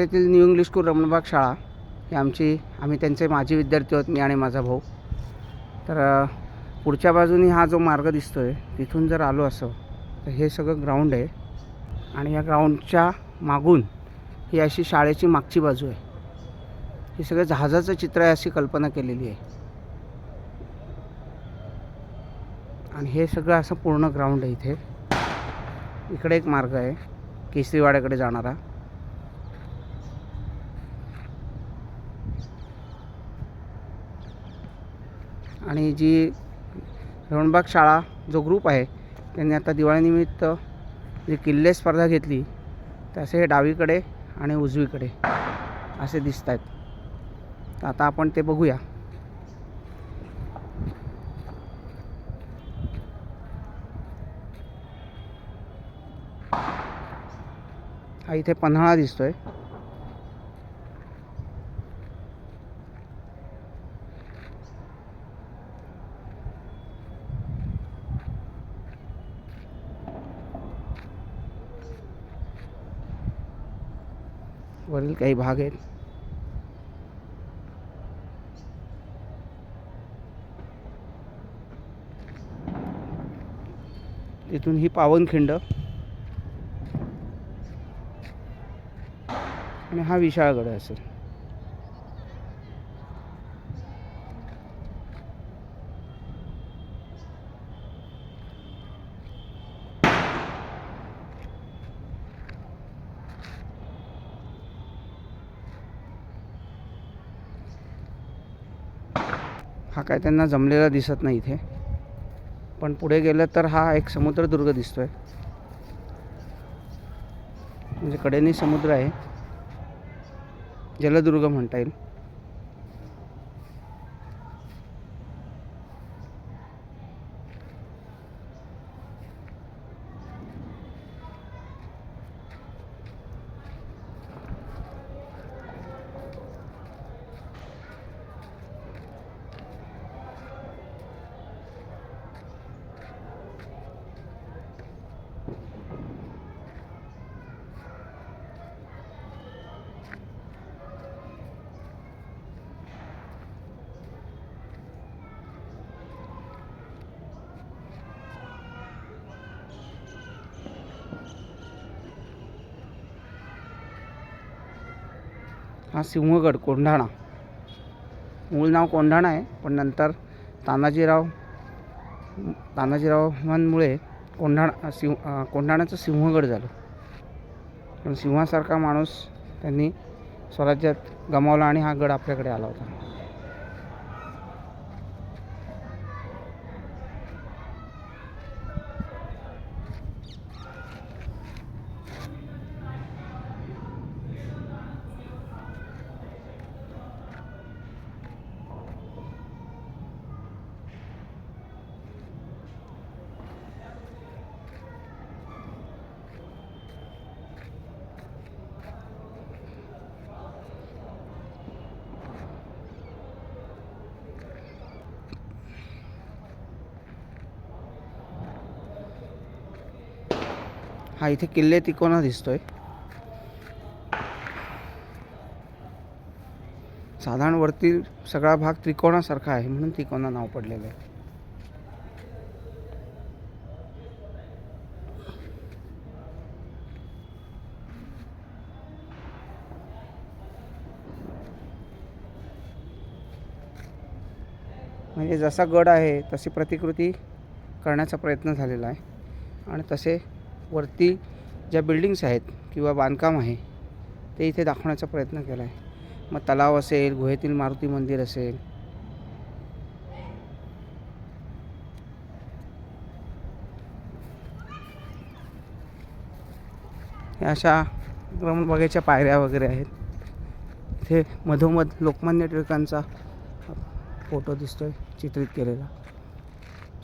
येथील new English school Ramanbag शाळा ही आमची आम्ही त्यांचे माजी विद्यार्थी आहोत मी आणि माझा भाऊ. तर पुढच्या बाजूनी हा जो मार्ग दिसतो आहे तिथून जर आलो असं तर हे सगळं ग्राउंड आहे. आणि या ग्राउंडच्या मागून ही अशी शाळेची मागची बाजू आहे. हे सगळं जहाजाचं चित्र आहे अशी कल्पना केलेली आहे. आणि हे सगळं असं पूर्ण ग्राउंड आहे इथे. इकडे एक मार्ग आहे केसरीवाड्याकडे जाणारा. आणि जी रोणबाग शाळा जो ग्रुप आहे त्यांनी आता दिवाळीनिमित्त जी किल्ले स्पर्धा घेतली तसे हे डावीकडे आणि उजवीकडे असे दिसत आहेत तर आता आपण ते बघूया. हा इथे पन्हाळा दिसतोय. वरील काही भाग आहेत. तिथून ही पावनखिंड आणि हा विशाळगड असेल. हा काय त्यांना जमलेला दिसत नाही इथे. पण पुढे गेलं तर हा एक समुद्रदुर्ग दिसतो आहे म्हणजे कडेने समुद्र आहे. जलदुर्ग म्हणता येईल. हा सिंहगड कोंढाणा. मूळ नाव कोंढाणा आहे पण नंतर तानाजीराव तानाजीरावांमुळे कोंढाणा सिंह कोंढाण्याचं सिंहगड झालं. पण सिंहासारखा माणूस त्यांनी स्वराज्यात गमावला आणि हा गड आपल्याकडे आला होता. हा इथे किल्ले तिकोना दिसतोय. साधारण वरती सगळा भाग त्रिकोणासारखा आहे म्हणून तिकोना नाव पडलेलं आहे. म्हणजे जसा गड आहे तशी प्रतिकृती करण्याचा प्रयत्न झालेला आहे. आणि तसे वरती ज्या बिल्डिंग्स आहेत किंवा बांधकाम आहे ते इथे दाखवण्याचा प्रयत्न केला आहे मग तलाव असेल गुहेतील मारुती मंदिर असेल. या अशा बघायच्या पायऱ्या वगैरे आहेत. इथे मधोमध लोकमान्य टिळकांचा फोटो दिसतोय चित्रित केलेला.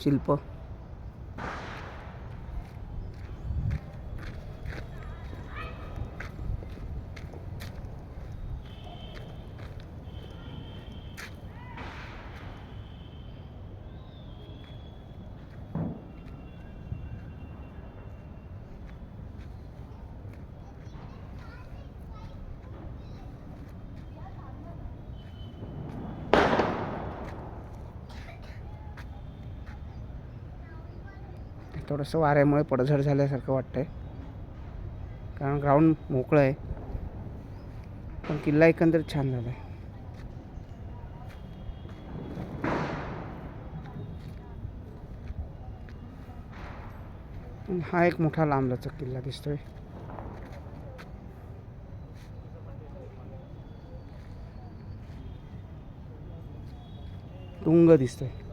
शिल्प. थोडंसं वाऱ्यामुळे पडझड झाल्यासारखं वाटतं आहे कारण ग्राउंड मोकळं आहे. पण किल्ला एकंदर छान झाला आहे हा एक मोठा लांबलाचा किल्ला दिसतोय. तुंग दिसतोय.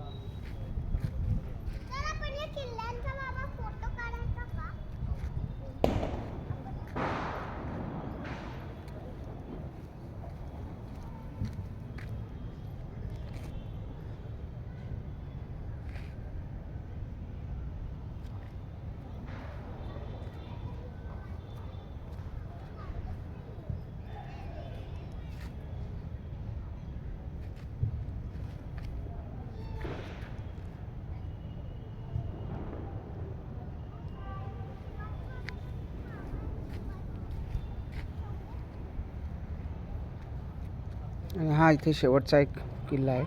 आणि हा इथे शेवटचा एक किल्ला आहे.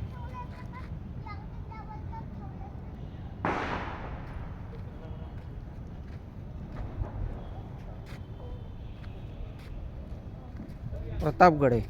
प्रतापगड आहे.